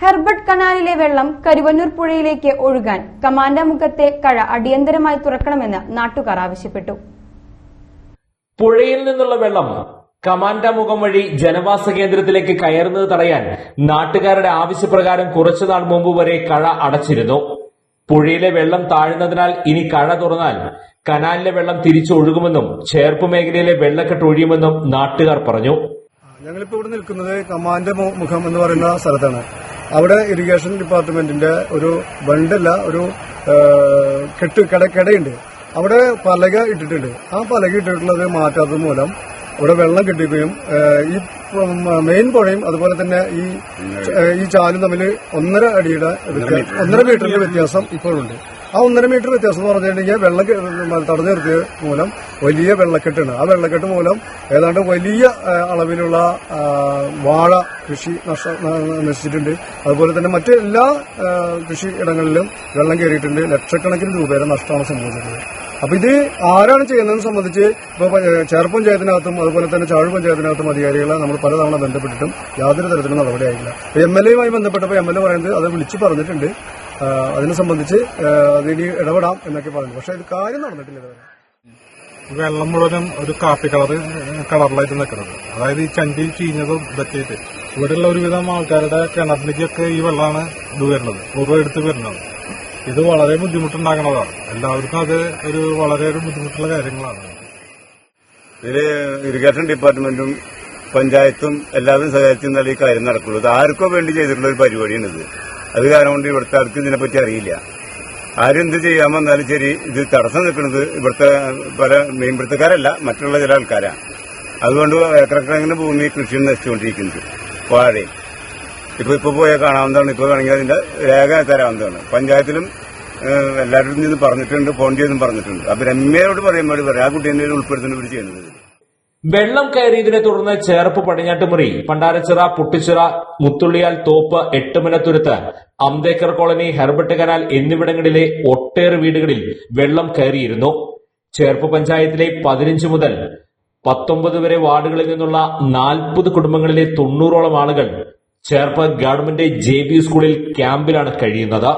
Herbert കനാലിലെ വെള്ളം കരുവന്നൂർ പുഴയിലേക്ക് ഒഴുകാൻ കമാൻഡമുഖത്തെ കഴ അടിയന്തരമായി തുറക്കണമെന്ന് നാട്ടുകാർ ആവശ്യപ്പെട്ടു. പുഴയിൽ നിന്നുള്ള വെള്ളം കമാൻഡ മുഖം വഴി ജനവാസ കേന്ദ്രത്തിലേക്ക് കയറുന്നത് തടയാൻ നാട്ടുകാരുടെ ആവശ്യപ്രകാരം കുറച്ചുനാൾ മുമ്പ് വരെ കഴ അടച്ചിരുന്നു. പുഴയിലെ വെള്ളം താഴ്ന്നതിനാൽ ഇനി കഴ തുറന്നാൽ കനാലിലെ വെള്ളം തിരിച്ചൊഴുകുമെന്നും ചേർപ്പ് മേഖലയിലെ വെള്ളക്കെട്ട് ഒഴിയുമെന്നും നാട്ടുകാർ പറഞ്ഞു. ഞങ്ങളിപ്പോ ഇവിടെ നിൽക്കുന്നത് കമാൻഡ മുഖം എന്ന് പറയുന്ന സ്ഥലത്താണ്. അവിടെ ഇറിഗേഷൻ ഡിപ്പാർട്ട്മെന്റിന്റെ ഒരു ബണ്ടല്ല ഒരു കെട്ട് കിടക്കിടയുണ്ട് കടയുണ്ട്. അവിടെ പലക ഇട്ടിട്ടുണ്ട്. ആ പലക ഇട്ടിട്ടുള്ളത് മാറ്റാത്തത് മൂലം ഇവിടെ വെള്ളം കിട്ടുകയും ഈ മെയിൻ പുഴയും അതുപോലെ തന്നെ ഈ ഈ ചാലും തമ്മിൽ ഒന്നര അടിയുടെ ഒന്നര മീറ്ററിന്റെ വ്യത്യാസം ഇപ്പോഴുണ്ട്. ആ ഒന്നര മീറ്റർ വ്യത്യാസം എന്ന് പറഞ്ഞിട്ടുണ്ടെങ്കിൽ വെള്ളം തടഞ്ഞു നിർത്തിയ മൂലം വലിയ വെള്ളക്കെട്ടാണ്. ആ വെള്ളക്കെട്ട് മൂലം ഏതാണ്ട് വലിയ അളവിലുള്ള വാഴ കൃഷി നശിച്ചിട്ടുണ്ട്. അതുപോലെ തന്നെ മറ്റ് എല്ലാ കൃഷി ഇടങ്ങളിലും വെള്ളം കയറിയിട്ടുണ്ട്. ലക്ഷക്കണക്കിന് രൂപയുടെ നഷ്ടമാണ് സംഭവിച്ചത് അപ്പൊ ഇത് ആരാണ് ചെയ്യുന്നതെന്ന് സംബന്ധിച്ച് ഇപ്പൊ ചേർ പഞ്ചായത്തിനകത്തും അതുപോലെ തന്നെ ചാഴ് പഞ്ചായത്തിനകത്തും അധികാരികളെ നമ്മൾ പലതവണ ബന്ധപ്പെട്ടിട്ടും യാതൊരു തരത്തിലും നടപടിയായില്ല എം എൽ എയുമായി ബന്ധപ്പെട്ടപ്പോൾ എം എൽ എ പറയുന്നത് അത് വിളിച്ചു പറഞ്ഞിട്ടുണ്ട്. അതിനെ സംബന്ധിച്ച് അതിനി ഇടപെടാം എന്നൊക്കെ പറഞ്ഞു പക്ഷെ ഇത് കാര്യം നടന്നിട്ടില്ല ഇതുവരെ. വെള്ളം മുഴുവനും ഒരു കാപ്പി കളർ കളറിലായിട്ട് നിൽക്കുന്നത്. അതായത് ഈ ചണ്ടി ചീഞ്ഞതും ഇതൊക്കെയായിട്ട്. ഇവിടെയുള്ള ഒരുവിധം ആൾക്കാരുടെ കിണറിലേക്കൊക്കെ ഈ വെള്ളമാണ് ഇത് വരുന്നത് ഉറവ എടുത്ത് വരുന്നത്. ഇത് വളരെ ബുദ്ധിമുട്ടുണ്ടാകുന്നതാണ് എല്ലാവർക്കും അത് ഒരു വളരെ ഒരു ബുദ്ധിമുട്ടുള്ള കാര്യങ്ങളാണ്. ഇതിൽ ഇറിഗേഷൻ ഡിപ്പാർട്ട്മെന്റും പഞ്ചായത്തും എല്ലാവരും സഹകരിച്ച് എന്നാലേ ഈ കാര്യം നടക്കുള്ളൂ. ഇത് ആർക്കോ വേണ്ടി ചെയ്തിട്ടുള്ള ഒരു പരിപാടിയാണ് ഇത് അത് കാരണം കൊണ്ട് ഇവിടുത്തെ ആർക്കും ഇതിനെപ്പറ്റി അറിയില്ല. ആരും എന്ത് ചെയ്യാൻ വന്നാലും ശരി ഇത് തടസ്സം നിൽക്കുന്നത് ഇവിടുത്തെ പല മീൻപിടുത്തക്കാരല്ല മറ്റുള്ള ചില ആൾക്കാരാണ് അതുകൊണ്ട് ഏക്കറക്കണക്കിന് ഭൂമി കൃഷി നശിച്ചുകൊണ്ടിരിക്കുന്നത് വാഴയും. ഇപ്പൊ ഇപ്പൊ പോയാൽ കാണാവുന്നതാണ് ഇപ്പൊ വേണമെങ്കിൽ അതിന്റെ രേഖ തരാവുന്നതാണ്. പഞ്ചായത്തിലും എല്ലാവരുടെ നിന്ന് പറഞ്ഞിട്ടുണ്ട് ഫോൺ ചെയ്തും പറഞ്ഞിട്ടുണ്ട്. അപ്പൊ രമ്യയോട് പറയുമ്പോൾ പറയാം ആ കുട്ടീനെ ഉൾപ്പെടുത്തുന്ന ഇവർ ചെയ്യുന്നത്. വെള്ളം കയറിയതിനെ തുടർന്ന് Cherpu Padinjattumuri Pandarachira Puttichira Muthulliyal Thoppu Ettumanathuruthu Ambedkar colony Herbert canal എന്നിവിടങ്ങളിലെ ഒട്ടേറെ വീടുകളിൽ വെള്ളം കയറിയിരുന്നു. ചേർപ്പ് പഞ്ചായത്തിലെ പതിനഞ്ച് മുതൽ പത്തൊമ്പത് വരെ വാർഡുകളിൽ നിന്നുള്ള നാൽപ്പത് കുടുംബങ്ങളിലെ തൊണ്ണൂറോളം ആളുകൾ ചേർപ്പ് ഗവൺമെന്റ് ജെ സ്കൂളിൽ ക്യാമ്പിലാണ് കഴിയുന്നത്.